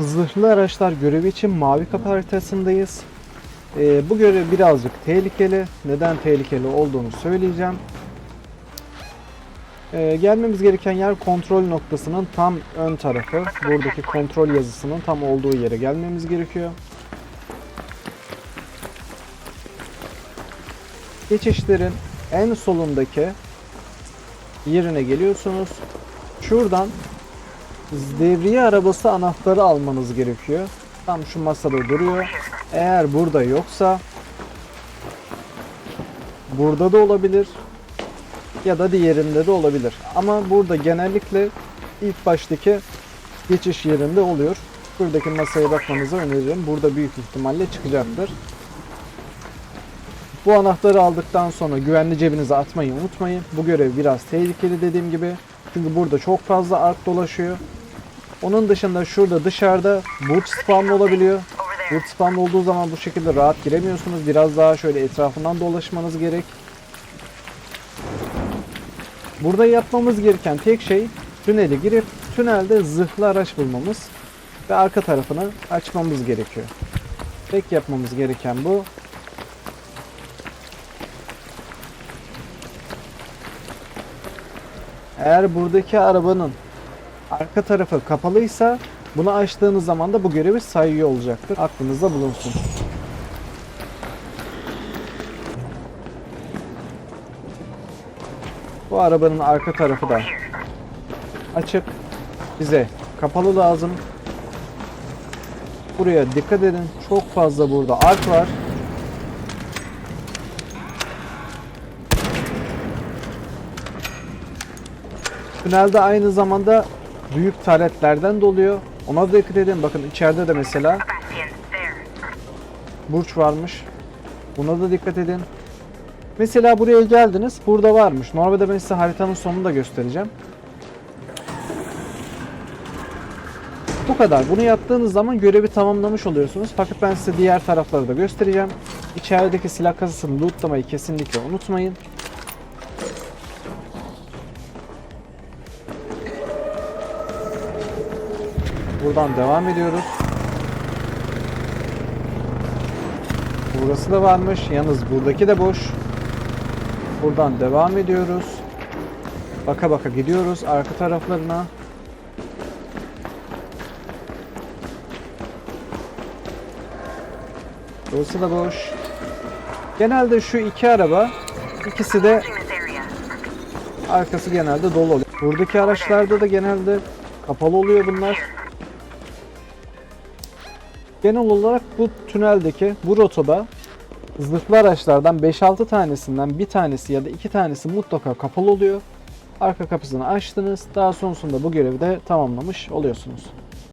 Zırhlı araçlar görevi için mavi kapı haritasındayız. Ee, bu görev birazcık tehlikeli. Neden tehlikeli olduğunu söyleyeceğim. Ee, gelmemiz gereken yer kontrol noktasının tam ön tarafı. Buradaki kontrol yazısının tam olduğu yere gelmemiz gerekiyor. Geçişlerin en solundaki yerine geliyorsunuz. Şuradan devriye arabası anahtarı almanız gerekiyor. Tam şu masada duruyor. Eğer burada yoksa burada da olabilir ya da diğerinde de olabilir. Ama burada genellikle ilk baştaki geçiş yerinde oluyor. Buradaki masaya bakmanızı öneririm. Burada büyük ihtimalle çıkacaktır. Bu anahtarı aldıktan sonra güvenli cebinize atmayı unutmayın. Bu görev biraz tehlikeli dediğim gibi. Çünkü burada çok fazla ark dolaşıyor. Onun dışında şurada dışarıda boot spam olabiliyor. Boot spam olduğu zaman bu şekilde rahat giremiyorsunuz. Biraz daha şöyle etrafından dolaşmanız gerek. Burada yapmamız gereken tek şey tünele girip tünelde zırhlı araç bulmamız ve arka tarafını açmamız gerekiyor. Tek yapmamız gereken bu. Eğer buradaki arabanın arka tarafı kapalıysa bunu açtığınız zaman da bu görevi sayıyor olacaktır. Aklınızda bulunsun. Bu arabanın arka tarafı da açık. Bize kapalı lazım. Buraya dikkat edin. Çok fazla burada ark var. Tünelde aynı zamanda büyük taretlerden doluyor. Ona da dikkat edin. Bakın içeride de mesela burç varmış. Buna da dikkat edin. Mesela buraya geldiniz. Burada varmış. Normalde ben size haritanın sonunu da göstereceğim. Bu kadar. Bunu yaptığınız zaman görevi tamamlamış oluyorsunuz. Fakat ben size diğer tarafları da göstereceğim. İçerideki silah kasasını lootlamayı kesinlikle unutmayın. Buradan devam ediyoruz. Burası da varmış. Yalnız buradaki de boş. Buradan devam ediyoruz. Baka baka gidiyoruz arka taraflarına. Burası da boş. Genelde şu iki araba ikisi de arkası genelde dolu oluyor. Buradaki araçlarda da genelde kapalı oluyor bunlar. Genel olarak bu tüneldeki bu rotada zırhlı araçlardan 5-6 tanesinden bir tanesi ya da iki tanesi mutlaka kapalı oluyor. Arka kapısını açtınız. Daha sonrasında bu görevi de tamamlamış oluyorsunuz.